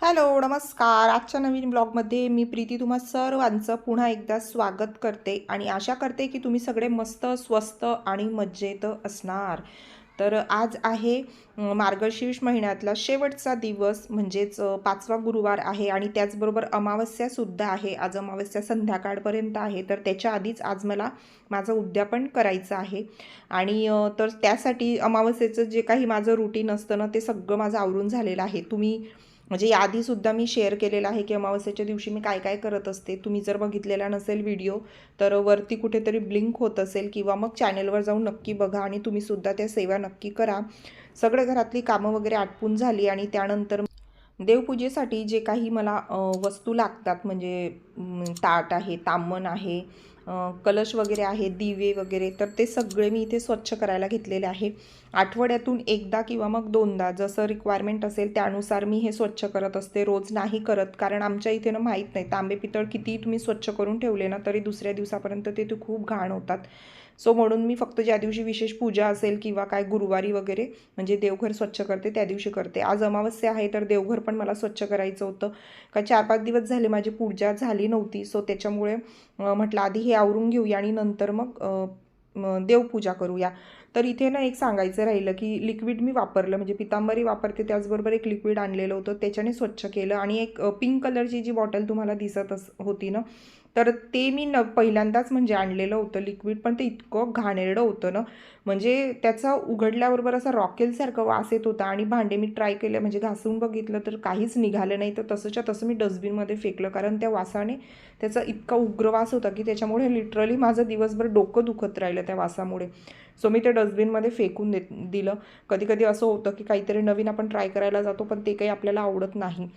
Hello नमस्कार. आजच्या नवीन ब्लॉगमध्ये मी प्रीती तुम्हा सर्वांचं पुन्हा एकदा स्वागत करते आणि आशा करते की तुम्ही सगळे मस्त स्वस्त आणि मज्जेत असणार. तर आज आहे मार्गशीर्ष महिन्यातला शेवटचा दिवस म्हणजेच पाचवा गुरुवार आहे आणि त्याचबरोबर अमावस्यासुद्धा आहे. आज अमावस्या संध्याकाळपर्यंत आहे तर त्याच्या आधीच आज मला माझं उद्यापन करायचं आहे. आणि तर त्यासाठी अमावस्येचं जे काही माझं रुटीन असतं ना ते सगळं माझं आवरून झालेलं आहे. तुम्ही म्हणजे याआधीसुद्धा मी शेअर केलेलं आहे की अमावस्येच्या दिवशी मी काय काय करत असते. तुम्ही जर बघितलेला नसेल व्हिडिओ तर वरती कुठेतरी ब्लिंक होत असेल किंवा मग चॅनेलवर जाऊन नक्की बघा आणि तुम्हीसुद्धा त्या सेवा नक्की करा. सगळं घरातली कामं वगैरे आटपून झाली आणि त्यानंतर देवपूजेसाठी जे काही मला वस्तू लागतात म्हणजे ताट आहे ताम्हण आहे कलश वगैरे आहे दिवे वगैरे तर ते सगळे मी इथे स्वच्छ करायला घेतलेले आहे. आठवड्यातून एकदा किंवा मग दोनदा जसं रिक्वायरमेंट असेल त्यानुसार मी हे स्वच्छ करत असते. रोज नाही करत कारण आमच्या इथे ना माहीत नाही. तांबे पितळ कितीही तुम्ही स्वच्छ करून ठेवले ना तरी दुसऱ्या दिवसापर्यंत ते ते खूप घाण होतात. सो म्हणून मी फक्त ज्या दिवशी विशेष पूजा असेल किंवा काय गुरुवारी वगैरे म्हणजे देवघर स्वच्छ करते त्या दिवशी करते. आज अमावस्या आहे तर देवघर पण मला स्वच्छ करायचं होतं. का चार पाच दिवस झाले माझी पूजा झाली नव्हती सो त्याच्यामुळे म्हटलं आधी हे आवरून घेऊया आणि नंतर मग देवपूजा करूया. तर इथे ना एक सांगायचं राहिलं की लिक्विड मी वापरलं म्हणजे पितांबरी वापरते त्याचबरोबर एक लिक्विड आणलेलं होतं त्याच्याने स्वच्छ केलं. आणि एक पिंक कलरची जी बॉटल तुम्हाला दिसत अस होती ना तर ते मी न पहिल्यांदाच म्हणजे आणलेलं होतं लिक्विड पण ते इतकं घाणेरडं होतं ना. म्हणजे त्याचा उघडल्याबरोबर असा रॉकेलसारखं वास येत होता आणि भांडे मी ट्राय केले म्हणजे घासून बघितलं तर काहीच निघालं नाही. तर तसंच्या तसं मी डस्टबिनमध्ये फेकलं कारण त्या वासाने त्याचा इतका उग्र वास होता की त्याच्यामुळे लिटरली माझं दिवसभर डोकं दुखत राहिलं त्या वासामुळे. सो मी ते डस्टबिनमध्ये फेकून देत दिलं. कधी कधी असं होतं की काहीतरी नवीन आपण ट्राय करायला जातो पण ते काही आपल्याला आवडत नाही.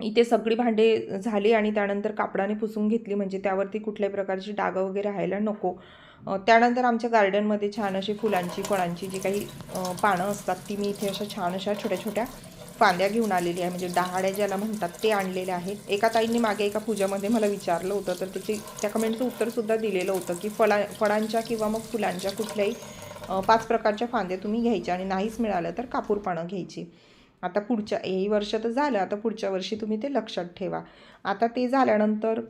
इथे सगळी भांडे झाली आणि त्यानंतर कापडाने पुसून घेतली म्हणजे त्यावरती कुठल्याही प्रकारची डागं वगैरे राहायला नको. त्यानंतर आमच्या गार्डनमध्ये छान अशी फुलांची फळांची जी काही पानं असतात ती मी इथे अशा छान अशा छोट्या छोट्या फांद्या घेऊन आलेली आहे. म्हणजे डहाड्या ज्याला म्हणतात ते आणलेले आहेत. एका ताईंनी मागे एका पूजामध्ये मला विचारलं होतं तर त्याची त्या कमेंटचं उत्तरसुद्धा दिलेलं होतं की फळा फळांच्या किंवा मग फुलांच्या कुठल्याही पाच प्रकारच्या फांद्या तुम्ही घ्यायच्या आणि नाहीच मिळालं तर कापूर पानं घ्यायची. आता पुढच्या हे वर्ष तर झालं आता पुढच्या वर्षी तुम्ही ते लक्षात ठेवा. आता ते झाल्यानंतर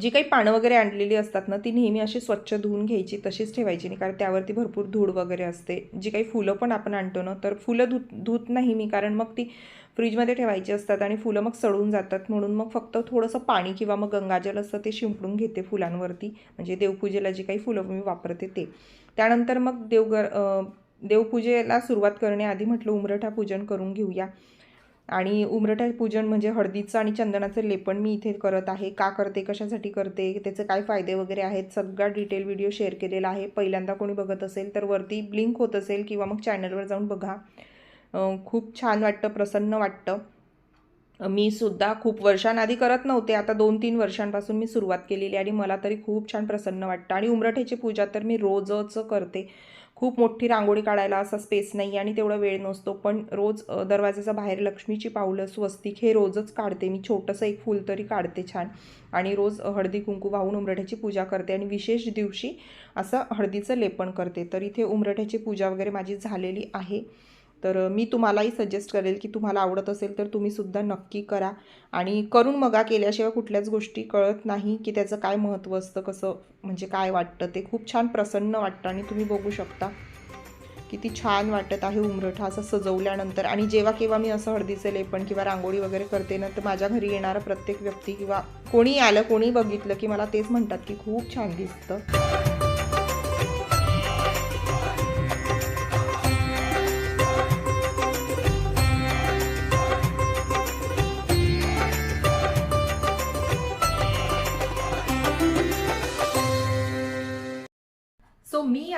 जी काही पानं वगैरे आणलेली असतात ना ती नेहमी अशी स्वच्छ धुवून घ्यायची तशीच ठेवायची नाही कारण त्यावरती भरपूर धूळ वगैरे असते. जी काही फुलं पण आपण आणतो ना तर फुलं धुत धुत नाही मी कारण मग ती फ्रीजमध्ये ठेवायची असतात आणि फुलं मग सडून जातात. म्हणून मग फक्त थोडंसं पाणी किंवा मग गंगाजल असतं ते शिंपडून घेते फुलांवरती. म्हणजे देवपूजेला जी काही फुलं मी वापरते ते. त्यानंतर मग देवगर देवपूजेला सुरुवात करण्याआधी म्हटलं उमरठा पूजन करून घेऊया. आणि उमरठा पूजन म्हणजे हळदीचं आणि चंदनाचं लेपन मी इथे करत आहे. का करते कशासाठी करते त्याचे काय फायदे वगैरे आहेत सगळा डिटेल व्हिडिओ शेअर केलेला आहे. पहिल्यांदा कोणी बघत असेल तर वरती ब्लिंक होत असेल किंवा मग चॅनलवर जाऊन बघा. खूप छान वाटतं प्रसन्न वाटतं. मी सुद्धा खूप वर्षांआधी करत नव्हते आता दोन तीन वर्षांपासून मी सुरुवात केलेली आणि मला तरी खूप छान प्रसन्न वाटतं. आणि उमरठ्याची पूजा तर मी रोजच करते. खूप मोठी रांगोळी काढायला असा स्पेस नाही आणि तेवढा वेळ नसतो. पण रोज दरवाजाचा बाहेर लक्ष्मीची पावलं स्वस्तिक हे रोजच काढते. मी छोटंसं एक फूल तरी काढते छान. आणि रोज हळदी कुंकू वाहून उमरठ्याची पूजा करते आणि विशेष दिवशी असं हळदीचं लेपन करते. तर इथे उमरठ्याची पूजा वगैरे माझी झालेली आहे. तर मी तुम्हालाही सजेस्ट करेल की तुम्हाला आवडत असेल तर तुम्हीसुद्धा नक्की करा. आणि करून मगा केल्याशिवाय कुठल्याच गोष्टी कळत नाही की त्याचं काय महत्त्व असतं कसं म्हणजे काय वाटतं. ते खूप छान प्रसन्न वाटतं आणि तुम्ही बघू शकता. किती छान वाटत आहे उमरठा असं सजवल्यानंतर. आणि जेव्हा केव्हा मी असं हळदीचं लेपन किंवा रांगोळी वगैरे करते ना तर माझ्या घरी येणारा प्रत्येक व्यक्ती किंवा कोणी आलं कोणी बघितलं की मला तेच म्हणतात की खूप छान दिसतं.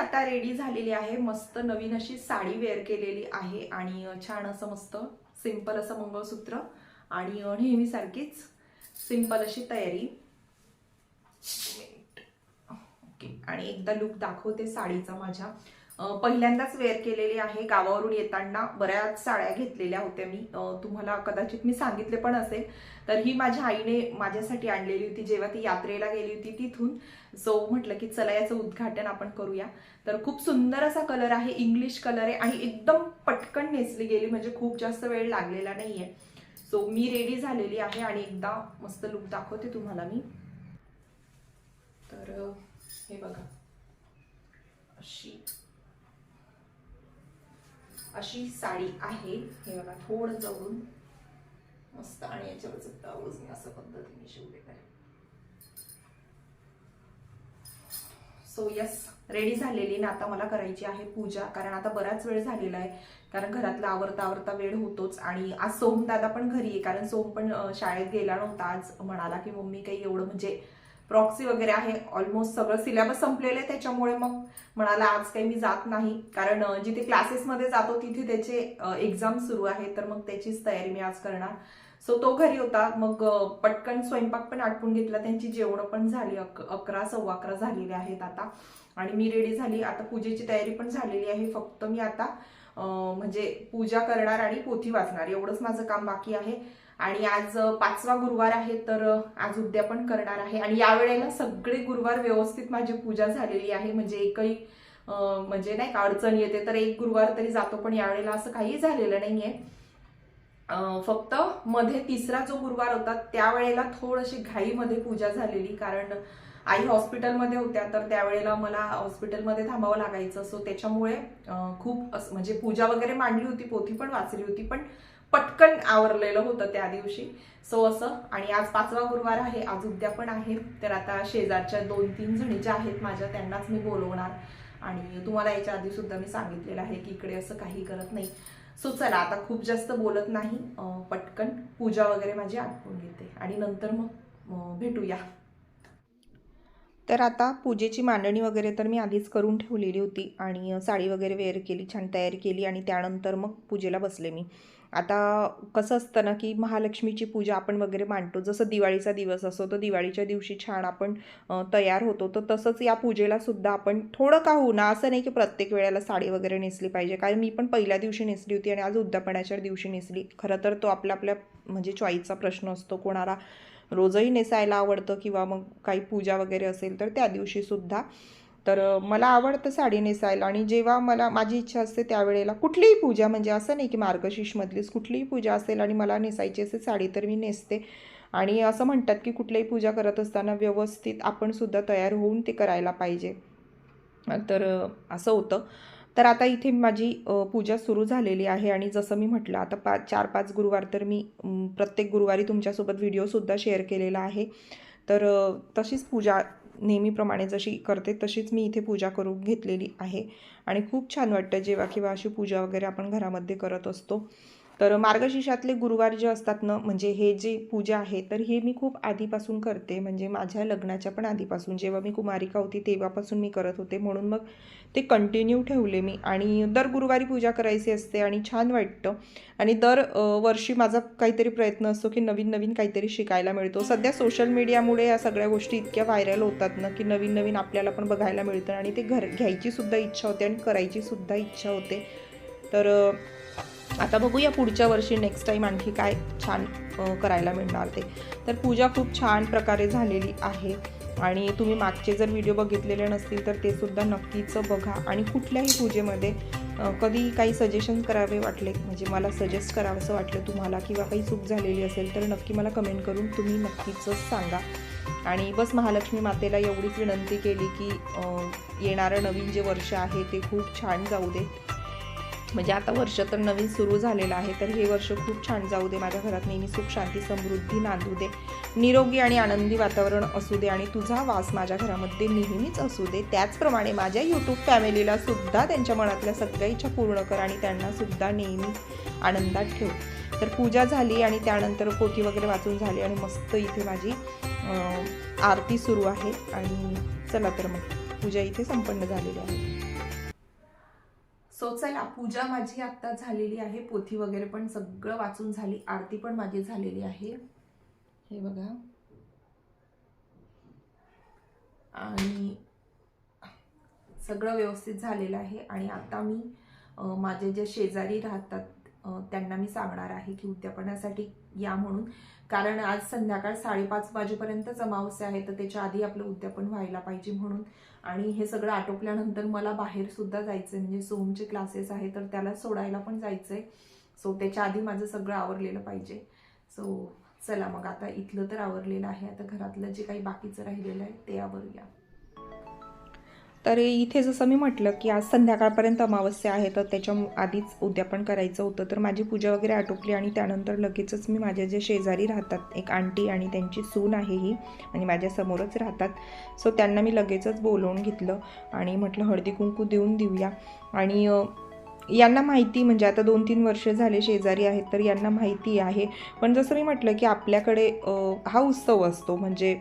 आता रेडी झालेली आहे. मस्त नवीन अशी साडी वेअर केलेली आहे आणि छान असं मस्त सिंपल असं मंगळसूत्र आणि नेहमीसारखीच सिंपल अशी तयारी. ओके आणि एकदा लुक दाखवते साडीचा माझ्या. पहिल्यांदाच वेअर केलेली आहे गावावरून येताना बऱ्याच साड्या घेतलेल्या होत्या मी. तुम्हाला कदाचित मी सांगितले पण असेल. तर ही माझ्या आईने माझ्यासाठी आणलेली होती. जेव्हा ती यात्रेला गेली होती तिथून सो म्हटलं की चला याचं उद्घाटन आपण करूया. तर खूप सुंदर असा कलर आहे इंग्लिश कलर आहे आणि एकदम पटकन नेसली गेली म्हणजे खूप जास्त वेळ लागलेला नाहीये. सो मी रेडी झालेली आहे आणि एकदा मस्त लुक दाखवते तुम्हाला मी. तर हे बघा. अशी अशी साडी आहे. हे बघा थोडं जवळून मस्त आणि याच्यावरच ब्लाऊज मी असं पद्धतीने शिवलेलं आहे सो यस रेडी झालेली ना आता मला करायची आहे पूजा कारण आता बराच वेळ झालेला आहे. कारण घरातला आवरता आवरता वेळ होतोच आणि आज सोहम दादा पण घरी आहे कारण सोम पण शाळेत गेला नव्हता. आज म्हणाला की मम्मी काही एवढं म्हणजे प्रॉक्सी वगैरे आहे ऑलमोस्ट सगळं सिलेबस संपलेलं आहे त्याच्यामुळे मग म्हणाला आज काही मी जात नाही. कारण जिथे क्लासेसमध्ये जातो तिथे त्याचे एक्झाम सुरू आहे तर मग त्याचीच तयारी मी आज करणार. सो तो घरी होता. मग पटकन स्वयंपाक पण आटपून घेतला. त्यांची जेवणं पण झाली. अक अकरा सव्वा अकरा झालेले आहेत आता. आणि मी रेडी झाली. आता पूजेची तयारी पण झालेली आहे. फक्त मी आता म्हणजे पूजा करणार आणि पोथी वाचणार. एवढंच माझं काम बाकी आहे. आणि आज पाचवा गुरुवार आहे तर आज उद्यापन करणार आहे. आणि यावेळेला सगळे गुरुवार व्यवस्थित माझी पूजा झालेली आहे. म्हणजे एकही म्हणजे नाही का अडचण येते तर एक गुरुवार तरी जातो. पण यावेळेला असं काही झालेलं नाही आहे फक्त मध्ये तिसरा जो गुरुवार होता त्यावेळेला थोडीशी घाईमध्ये पूजा झालेली. कारण आई हॉस्पिटलमध्ये होत्या तर त्यावेळेला मला हॉस्पिटलमध्ये थांबावं लागायचं. सो त्याच्यामुळे खूप असं म्हणजे पूजा वगैरे मांडली होती पोथी पण वाचली होती. पण पटकन आवरलेलं होतं त्या दिवशी. सो असं आणि आज पाचवा गुरुवार आहे आज उद्या पण आहे. तर आता शेजारच्या दोन तीन जणी ज्या आहेत माझ्या त्यांनाच मी बोलवणार. आणि तुम्हाला याच्या आधी सुद्धा मी सांगितलेलं आहे की इकडे असं काही करत नाही. सो चला आता खूप जास्त बोलत नाही. पटकन पूजा वगैरे माझी आटपून घेते. आणि नंतर मग भेटूया. तर आता पूजेची मांडणी वगैरे तर मी आधीच करून ठेवलेली होती. आणि साडी वगैरे वेअर केली छान तयारी केली. आणि त्यानंतर मग पूजेला बसले मी. आता कसं असतं ना की महालक्ष्मीची पूजा आपण वगैरे मांडतो. जसं दिवाळीचा दिवस असतो तर दिवाळीच्या दिवशी छान आपण तयार होतो. तर तसंच या पूजेला सुद्धा आपण थोडं का होईना असं नाही की प्रत्येक वेळेला साडी वगैरे नेसली पाहिजे. कारण मी पण पहिल्या दिवशी नेसली होती आणि आज उद्यापनाच्या दिवशी नेसली. खरं तर तो आपल्या आपल्या म्हणजे चॉईसचा प्रश्न असतो. कोणाला रोजही नेसायला आवडतं किंवा मग काही पूजा वगैरे असेल तर त्या दिवशी सुद्धा. तर मला आवडतं साडी नेसायला आणि जेव्हा मला माझी इच्छा असते त्यावेळेला कुठलीही पूजा म्हणजे असं नाही की मार्गशीर्षमधलीच कुठलीही पूजा असेल आणि मला नेसायची असेल साडी तर मी नेसते. आणि असं म्हणतात की कुठल्याही पूजा करत असताना व्यवस्थित आपण सुद्धा तयार होऊन ते करायला पाहिजे. तर असं होतं. तर आता इथे माझी पूजा सुरू झालेली आहे आणि जसं मी म्हटलं आता पाच चार पाच गुरुवार तर मी प्रत्येक गुरुवारी तुमच्यासोबत व्हिडिओसुद्धा शेअर केलेला आहे. तर तशीच पूजा नेहमीप्रमाणे जशी करते तशीच मी इथे पूजा करून घेतलेली आहे. आणि खूप छान वाटतं जेव्हा किंवा अशी पूजा वगैरे आपण घरामध्ये करत असतो. तर मार्गशीर्षातले गुरुवार जे असतात ना म्हणजे हे जे पूजा आहे तर हे मी खूप आधीपासून करते. म्हणजे माझ्या लग्नाच्या पण आधीपासून जेव्हा मी कुमारिका होती तेव्हापासून मी करत होते. म्हणून मग ते कंटिन्यू ठेवले मी. आणि दर गुरुवारी पूजा करायची असते आणि छान वाटतं. आणि दर वर्षी माझा काहीतरी प्रयत्न असतो की नवीन नवीन काहीतरी शिकायला मिळतो. सध्या सोशल मीडियामुळे या सगळ्या गोष्टी इतक्या व्हायरल होतात ना की नवीन नवीन आपल्याला पण बघायला मिळतं. आणि ते घर घ्यायचीसुद्धा इच्छा होते आणि करायचीसुद्धा इच्छा होते. तर आता बघूया पुढच्या वर्षी नेक्स्ट टाईम आणखी काय छान करायला मिळणार ते. तर पूजा खूप छान प्रकारे झालेली आहे. आणि तुम्ही मागचे जर व्हिडिओ बघितलेले नसतील तर ते सुद्धा नक्कीच बघा. आणि कुठल्याही पूजेमध्ये कधी काही सजेशन करावे वाटले म्हणजे मला सजेस्ट करावं असं वाटलं तुम्हाला किंवा काही चूक झालेली असेल तर नक्की मला कमेंट करून तुम्ही नक्कीच सांगा. आणि बस महालक्ष्मी मातेला एवढीच विनंती केली की येणारं नवीन जे वर्ष आहे ते खूप छान जाऊ दे. म्हणजे आता वर्ष तर नवीन सुरू झालेलं आहे तर हे वर्ष खूप छान जाऊ दे. माझ्या घरात नेहमी सुख शांती समृद्धी नांदू दे. निरोगी आणि आनंदी वातावरण असू दे आणि तुझा वास माझ्या घरामध्ये नेहमीच असू दे. त्याचप्रमाणे माझ्या यूट्यूब फॅमिलीला सुद्धा त्यांच्या मनातल्या सगळ्या इच्छा पूर्ण कर आणि त्यांना सुद्धा नेहमी आनंदात ठेव. तर पूजा झाली आणि त्यानंतर पोथी वगैरे वाचून झाली आणि मस्त इथे माझी आरती सुरू आहे. आणि चला तर मग पूजा इथे संपन्न झालेली आहे. सो चला पूजा माझी आत्ता झालेली आहे. पोथी वगैरे पण सगळं वाचून झाली. आरती पण माझी झालेली आहे. हे बघा. आणि सगळं व्यवस्थित झालेलं आहे. आणि आता मी माझे जे शेजारी राहतात त्यांना मी सांगणार आहे की उद्यापनासाठी या म्हणून. कारण आज संध्याकाळ साडेपाच वाजेपर्यंतच अमावस्या आहे तर त्याच्या आधी आपलं उद्यापन व्हायला पाहिजे म्हणून. आणि हे सगळं आटोपल्यानंतर मला बाहेर सुद्धा आहे म्हणजे सोमचे क्लासेस आहे तर त्याला सोडायला पण जायचं आहे सो त्याच्या आधी माझं सगळं आवरलेलं पाहिजे. सो चला मग आता इथलं तर आवरलेलं आहे. आता घरातलं जे काही बाकीचं राहिलेलं आहे ते आवरूया. तर इथे जसं मी म्हटलं की आज संध्याकाळपर्यंत अमावस्या आहे तर त्याच्या आधीच उद्यापन करायचं होतं. तर माझी पूजा वगैरे आटोपली आणि त्यानंतर लगेचच मी माझ्या जे शेजारी राहतात एक आंटी आणि त्यांची सून आहे ही आणि माझ्यासमोरच राहतात. सो त्यांना मी लगेचच बोलवून घेतलं आणि म्हटलं हळदी कुंकू देऊन देऊया. आणि यांना माहिती म्हणजे आता दोन तीन वर्ष झाले शेजारी आहेत तर यांना माहिती आहे. पण जसं मी म्हटलं की आपल्याकडे हा उत्सव असतो म्हणजे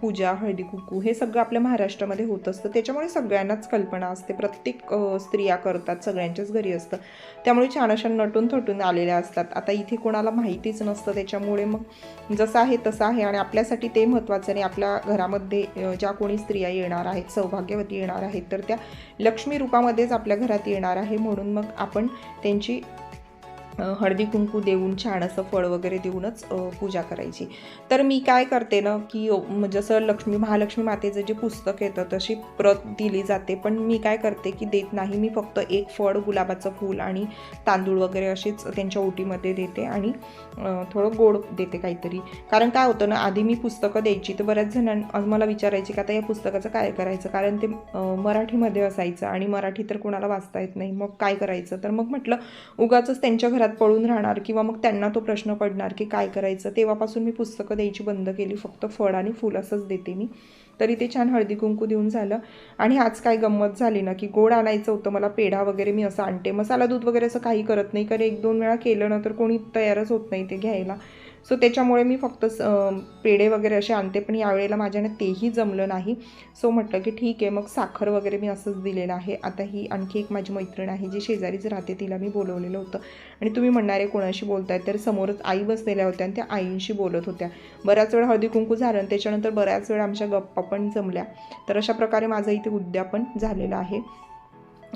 पूजा हळदी कुकू हे सगळं आपल्या महाराष्ट्रामध्ये होत असतं. त्याच्यामुळे सगळ्यांनाच कल्पना असते. प्रत्येक स्त्रिया करतात सगळ्यांच्याच घरी असतं. त्यामुळे छान अशा नटून थटून आलेल्या असतात. आता इथे कोणाला माहितीच नसतं त्याच्यामुळे मग जसं आहे तसं आहे. आणि आपल्यासाठी ते महत्त्वाचं आणि आपल्या घरामध्ये ज्या कोणी स्त्रिया येणार आहेत सौभाग्यवती येणार आहेत तर त्या लक्ष्मी रूपामध्येच आपल्या घरात येणार आहे. म्हणून मग आपण त्यांची हळदी कुंकू देऊन छान असं फळ वगैरे देऊनच पूजा करायची. तर मी काय करते ना की जसं लक्ष्मी महालक्ष्मी मातेचं जे पुस्तक येतं तशी प्रत दिली जाते. पण मी काय करते की देत नाही. मी फक्त एक फळ गुलाबाचं फूल आणि तांदूळ वगैरे अशीच त्यांच्या ओटीमध्ये देते आणि थोडं गोड देते काहीतरी. कारण काय होतं ना आधी मी पुस्तकं द्यायची तर बऱ्याच जणांना मला विचारायची की आता या पुस्तकाचं काय करायचं? कारण ते मराठीमध्ये असायचं आणि मराठी तर कोणाला वाचता येत नाही. मग काय करायचं? तर मग म्हटलं उगाचच त्यांच्या घरात पळून राहणार किंवा मग त्यांना तो प्रश्न पडणार की काय करायचं? तेव्हापासून मी पुस्तकं द्यायची बंद केली. फक्त फळ आणि फुल असंच देते मी. तरी ते छान हळदी कुंकू देऊन झालं. आणि आज काय गंमत झाली ना की गोड आणायचं होतं मला पेढा वगैरे मी असं आणते. मसाला दूध वगैरे असं काही करत नाही. कारण एक दोन वेळा केलं ना तर कोणी तयारच होत नाही ते घ्यायला. सो त्याच्यामुळे मी फक्त स- पेढे वगैरे असे आणते पण यावेळेला माझ्याने तेही जमलं नाही. सो म्हटलं की ठीक आहे मग साखर वगैरे मी असंच दिलेलं आहे. आता ही आणखी एक माझी मैत्रीण आहे जी शेजारीच राहते तिला मी बोलवलेलं होतं. आणि तुम्ही म्हणणारे कोणाशी बोलताय तर समोरच आई बसलेल्या होत्या आणि त्या आईंशी बोलत होत्या. बऱ्याच वेळ हळदी कुंकू झालं आणि त्याच्यानंतर बऱ्याच वेळ आमच्या गप्पा पण जमल्या. तर अशा प्रकारे माझं इथे उद्यापन झालेलं आहे.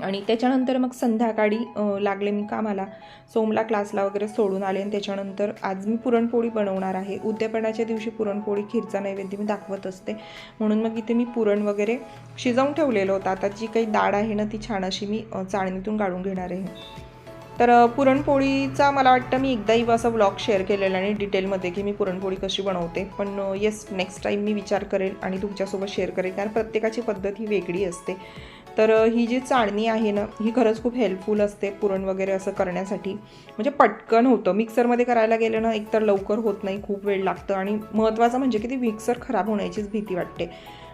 आणि त्याच्यानंतर मग संध्याकाळी लागले मी कामाला. सोमला क्लासला वगैरे सोडून आले आणि त्याच्यानंतर आज मी पुरणपोळी बनवणार आहे. उद्यापनाच्या दिवशी पुरणपोळी खीरचा नैवेद्य मी दाखवत असते. म्हणून मग इथे मी पुरण वगैरे शिजवून ठेवलेलं होतं. आता जी काही डाळ आहे ना ती छान अशी मी चाळणीतून काढून घेणार आहे. तर पुरणपोळीचा मला वाटतं मी एकदाही असा ब्लॉग शेअर केलेला आणि डिटेलमध्ये की मी पुरणपोळी कशी बनवते. पण येस नेक्स्ट टाईम मी विचार करेल आणि तुमच्यासोबत शेअर करेल. कारण प्रत्येकाची पद्धत ही वेगळी असते. तर ही जी चाळणी आहे ना ही खरंच खूप हेल्पफुल असते पुरण वगैरे असं करण्यासाठी. म्हणजे पटकन होतं. मिक्सरमध्ये करायला गेलं ना एकतर लवकर होत नाही खूप वेळ लागतं आणि महत्त्वाचं म्हणजे की ती मिक्सर खराब होण्याचीच भीती वाटते.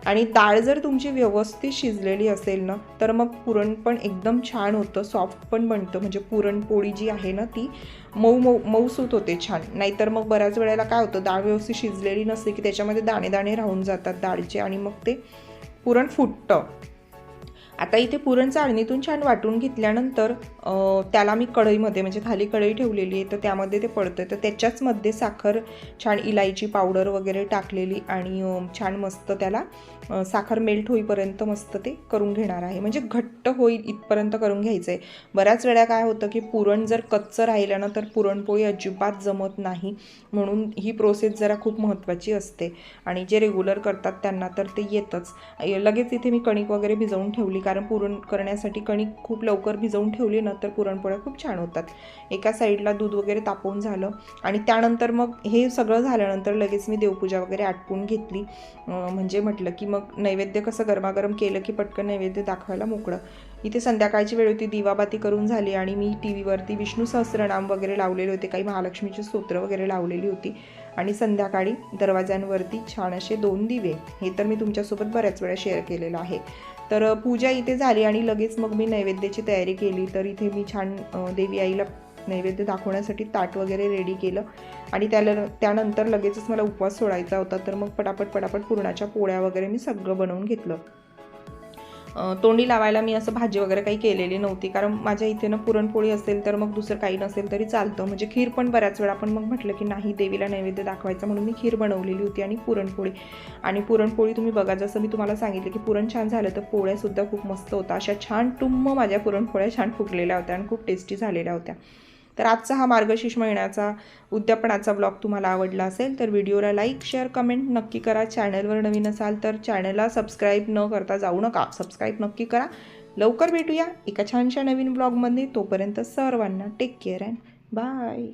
आणि डाळ जर तुमची व्यवस्थित शिजलेली असेल ना तर मग पुरण पण एकदम छान होतं सॉफ्ट पण बनतं. म्हणजे पुरणपोळी जी आहे ना ती मऊ मऊ मऊसूत होते छान. नाहीतर मग बऱ्याच वेळेला काय होतं डाळ व्यवस्थित शिजलेली नसते की त्याच्यामध्ये दाणे दाणे राहून जातात डाळचे आणि मग ते पुरण फुटतं. आता इथे पुरण चाळणीतून छान वाटून घेतल्यानंतर त्याला मी कढईमध्ये म्हणजे खाली कढई ठेवलेली आहे तर त्यामध्ये ते पडतं तर त्याच्याचमध्ये साखर छान इलायची पावडर वगैरे टाकलेली आणि छान मस्त त्याला साखर मेल्ट होईपर्यंत मस्त ते करून घेणार आहे. म्हणजे घट्ट होईल इथपर्यंत करून घ्यायचं आहे बऱ्याच वेळा काय होतं की पुरण जर कच्चं राहिलं ना तर पुरणपोळी अजिबात जमत नाही. म्हणून ही प्रोसेस जरा खूप महत्त्वाची असते. आणि जे रेग्युलर करतात त्यांना तर ते येतच. लगेच इथे मी कणिक वगैरे भिजवून ठेवली. कारण पुरण करण्यासाठी कणिक खूप लवकर भिजवून ठेवली ना तर पुरणपोळ्या खूप छान होतात. एका साईडला दूध वगैरे तापवून झालं आणि त्यानंतर मग हे सगळं झाल्यानंतर लगेच मी देवपूजा वगैरे आटपून घेतली. म्हणजे म्हटलं की मग नैवेद्य कसं गरमागरम केलं की पटकन नैवेद्य दाखवायला मोकळं. इथे संध्याकाळची वेळ होती दिवाबाती करून झाली आणि मी टी व्हीवरती विष्णू सहस्रनाम वगैरे लावलेले होते काही महालक्ष्मीचे स्तोत्र वगैरे लावलेली होती. आणि संध्याकाळी दरवाज्यांवरती छान असे दोन दिवे हे तर मी तुमच्यासोबत बऱ्याच वेळा शेअर केलेलं आहे. तर पूजा इथे झाली आणि लगेच मग मी नैवेद्याची तयारी केली. तर इथे मी छान देवी आईला नैवेद्य दाखवण्यासाठी ताट वगैरे रेडी केलं. आणि त्याला त्यानंतर लगेचच मला उपवास सोडायचा होता. तर मग पटापट पटापट पुरणाच्या पोळ्या वगैरे मी सगळं बनवून घेतलं. तोंडी लावायला मी असं भाजी वगैरे काही केलेली नव्हती. कारण माझ्या इथे ना पुरणपोळी असेल तर मग दुसरं काही नसेल तरी चालतं. म्हणजे खीर पण बऱ्याच वेळा पण मग म्हटलं की नाही देवीला नैवेद्य दाखवायचं म्हणून मी खीर बनवलेली होती आणि पुरणपोळी. आणि पुरणपोळी तुम्ही बघा जसं मी तुम्हाला सांगितलं की पुरण छान झालं तर पोळ्यासुद्धा खूप मस्त होता. अशा छान टुम्म माझ्या पुरणपोळ्या छान फुगलेल्या होत्या आणि खूप टेस्टी झालेल्या होत्या. तर आजचा हा मार्गशीर्ष महिन्याचा उद्यापनाचा ब्लॉग तुम्हाला आवडला असेल तर व्हिडिओला लाईक शेअर कमेंट नक्की करा. चॅनलवर नवीन असाल तर चॅनलला सबस्क्राईब न करता जाऊ नका. सबस्क्राईब नक्की करा. लवकर भेटूया एका छानशा नवीन ब्लॉगमध्ये तोपर्यंत सर्वांना टेक केअर अँड बाय